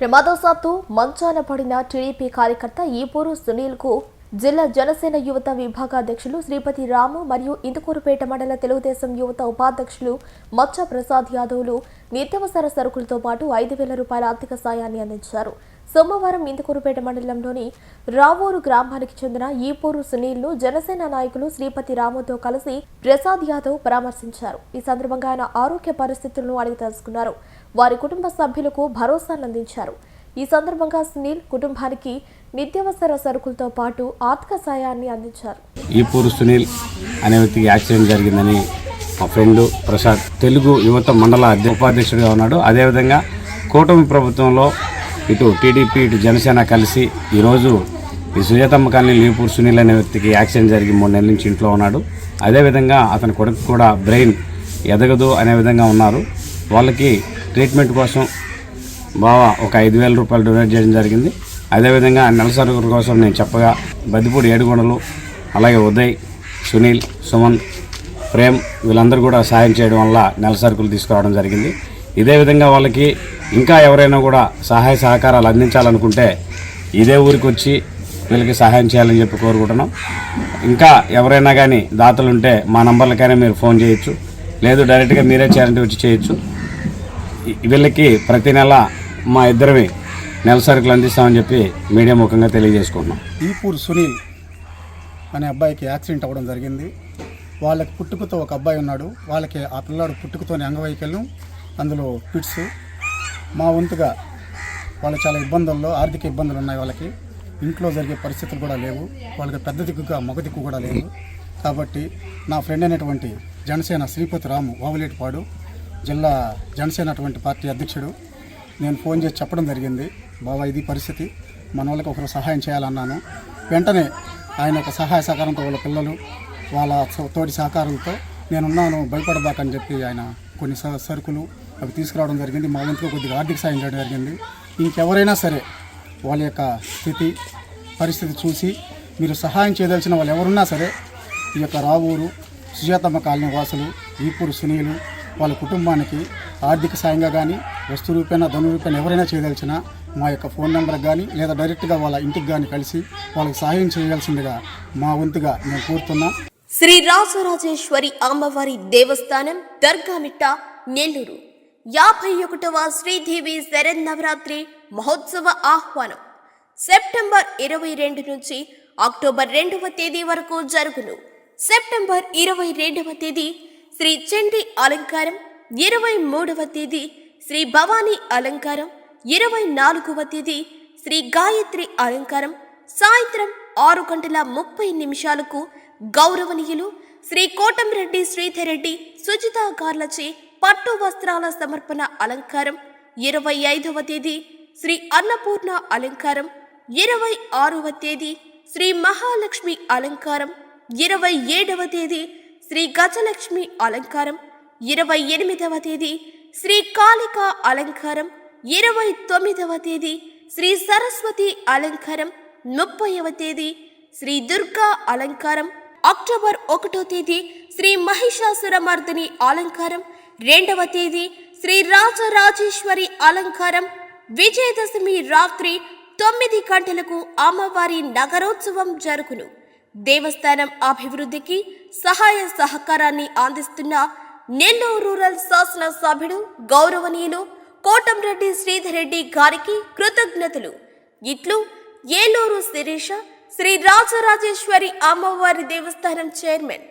ప్రమాదవశాత్తు మంచాన పడిన టీడీపీ కార్యకర్త ఈపూరు సునీల్కు జిల్లా జనసేన యువత విభాగాధ్యక్షులు శ్రీపతి రాము మరియు ఇందుకూరుపేట మండల తెలుగుదేశం యువత ఉపాధ్యక్షులు మచ్చ ప్రసాద్ యాదవ్లు నిత్యవసర సరుకులతో పాటు ఐదు వేల రూపాయల ఆర్థిక సాయాన్ని అందించారు. సోమవారం ఇందుకూరుపేట మండలంలోని రావూరు గ్రామానికి చెందిన ఈపూరు సునీల్ను జనసేన నాయకులు శ్రీపతి రాముతో కలిసి ప్రసాద్ యాదవ్ పరామర్శించారు. ఈ సందర్భంగా ఆయన ఆరోగ్య పరిస్థితులను అడిగి తెలుసుకున్నారు. వారి కుటుంబ సభ్యులకు భరోసానందించారు. ఈ సందర్భంగా సునీల్ కుటుంబానికి నిత్యావసర సరుకులతో పాటు ఆర్థిక సాయాన్ని అందించారు. ఈపూరు సునీల్ అనే వ్యక్తికి యాక్సిడెంట్ జరిగిందని మా ఫ్రెండ్ ప్రసాద్ తెలుగు యువత మండల ఉపాధ్యక్షుడిగా ఉన్నాడు. అదేవిధంగా కూటమి ప్రభుత్వంలో ఇటు టీడీపీ ఇటు జనసేన కలిసి ఈరోజు ఈ సుజాతమ్మ కాలనీ ఈపూరు సునీల్ అనే వ్యక్తికి యాక్సిడెంట్ జరిగి మూడు నెలల నుంచి ఇంట్లో ఉన్నాడు. అదేవిధంగా అతని కొడుకు కూడా బ్రెయిన్ ఎదగదు అనే విధంగా ఉన్నారు. వాళ్ళకి ట్రీట్మెంట్ కోసం బావ ఒక ఐదు వేల రూపాయలు డొనేట్ చేయడం జరిగింది. అదేవిధంగా నెల సరుకుల కోసం నేను చెప్పగా బద్దిపూడి ఏడుగొండలు అలాగే ఉదయ్ సునీల్ సుమన్ ప్రేమ్ వీళ్ళందరూ కూడా సాయం చేయడం వల్ల నెల సరుకులు తీసుకురావడం జరిగింది. ఇదే విధంగా వాళ్ళకి ఇంకా ఎవరైనా కూడా సహాయ సహకారాలు అందించాలనుకుంటే ఇదే ఊరికి వచ్చి వీళ్ళకి సహాయం చేయాలని చెప్పి కోరుకుంటున్నాం. ఇంకా ఎవరైనా కానీ దాతలు ఉంటే మా నంబర్లకైనా మీరు ఫోన్ చేయొచ్చు. లేదు డైరెక్ట్గా మీరే చేయాలంటే వచ్చి చేయొచ్చు. వీళ్ళకి ప్రతి నెల మా ఇద్దరివి నెల సరుకులు అందిస్తామని చెప్పి మీడియా ముఖంగా తెలియజేసుకుంటున్నాం. ఈపూర్ సునీల్ అనే అబ్బాయికి యాక్సిడెంట్ అవ్వడం జరిగింది. వాళ్ళకి పుట్టుకతో ఒక అబ్బాయి ఉన్నాడు. వాళ్ళకి ఆ పిల్లాడు పుట్టుకతోనే అంగవైకల్యం అందులో పిట్స్. మా వంతుగా వాళ్ళు చాలా ఇబ్బందుల్లో ఆర్థిక ఇబ్బందులు ఉన్నాయి వాళ్ళకి. ఇంట్లో జరిగే పరిస్థితులు కూడా లేవు. వాళ్ళకి పెద్ద దిక్కుగా మగ దిక్కు కూడా లేదు. కాబట్టి నా ఫ్రెండ్ అయినటువంటి జనసేన శ్రీపతి రాము వావులేటిపాడు జిల్లా జనసేన అటువంటి పార్టీ అధ్యక్షుడు. నేను ఫోన్ చేసి చెప్పడం జరిగింది. బాబా ఇది పరిస్థితి. మన వాళ్ళకి ఒకరు సహాయం చేయాలన్నాను. వెంటనే ఆయన యొక్క సహాయ సహకారంతో వాళ్ళ పిల్లలు వాళ్ళ స- తోటి సహకారంతో నేనున్నాను భయపడబాకని చెప్పి ఆయన కొన్ని స- సరుకులు అవి తీసుకురావడం జరిగింది. మా ఇంట్లో కొద్దిగా ఆర్థిక సాయం చేయడం జరిగింది. ఇంకెవరైనా సరే వాళ్ళ యొక్క స్థితి పరిస్థితి చూసి మీరు సహాయం చేయదలిచిన వాళ్ళు ఎవరున్నా సరే ఈ యొక్క రావూరు సుజాతమ్మ కాలనీ వాసులు ఈపూరు సునీలు వాళ్ళ కుటుంబానికి ఆర్థిక సాయంగా కానీ వస్తు రూపేణ ధను రూపేణ ఎవరైనా చేయదలిచినా మా యొక్క ఫోన్ నెంబర్కి కానీ లేదా డైరెక్ట్గా వాళ్ళ ఇంటికి కానీ కలిసి వాళ్ళకి సహాయం చేయవలసిందిగా మా వంతుగా మేము కోరుతున్నాం. శ్రీ రాజరాజేశ్వరి అమ్మవారి దేవస్థానం దర్గామిట్ట నెల్లూరు. యాభై ఒకటవ శ్రీదేవి శరన్నవరాత్రి మహోత్సవ ఆహ్వానం. సెప్టెంబర్ ఇరవై రెండు నుంచి అక్టోబర్ రెండవ తేదీ వరకు జరుగును. సెప్టెంబర్ ఇరవై రెండవ తేదీ శ్రీ చండి అలంకారం ఇరవై మూడవ తేదీ శ్రీ భవానీ అలంకారం ఇరవై నాలుగవ తేదీ శ్రీ గాయత్రి అలంకారం సాయంత్రం ఆరు గంటల ముప్పై నిమిషాలకు గౌరవనీయులు శ్రీ కోటంరెడ్డి శ్రీధర్ రెడ్డి సుజిత గార్లచే పట్టు వస్త్రాల సమర్పణ అలంకారం ఇరవై ఐదవ తేదీ శ్రీ అన్నపూర్ణ అలంకారం ఇరవై ఆరవ తేదీ శ్రీ మహాలక్ష్మి అలంకారం ఇరవై ఏడవ తేదీ శ్రీ గజలక్ష్మి అలంకారం. ఇరవై ఎనిమిదవ తేదీ శ్రీ కాళిక అలంకారం. ఇరవై తొమ్మిదవ తేదీ శ్రీ సరస్వతి అలంకారం. ముప్పైవ తేదీ శ్రీ దుర్గా అలంకారం. అక్టోబర్ ఒకటో తేదీ శ్రీ మహిషాసురమర్దిని అలంకారం. రెండవ తేదీ శ్రీ రాజరాజేశ్వరి అలంకారం. విజయదశమి రాత్రి తొమ్మిది గంటలకు అమ్మవారి నగరోత్సవం జరుగును. దేవస్థానం అభివృద్ధికి సహాయ సహకారాన్ని అందిస్తున్న నెల్లూరు రూరల్ శాసన సభ్యుడు గౌరవనీయులు కోటంరెడ్డి శ్రీధర్ రెడ్డి గారికి కృతజ్ఞతలు. ఇట్లు ఏలూరు శిరీష శ్రీ రాజరాజేశ్వరి అమ్మవారి దేవస్థానం చైర్మన్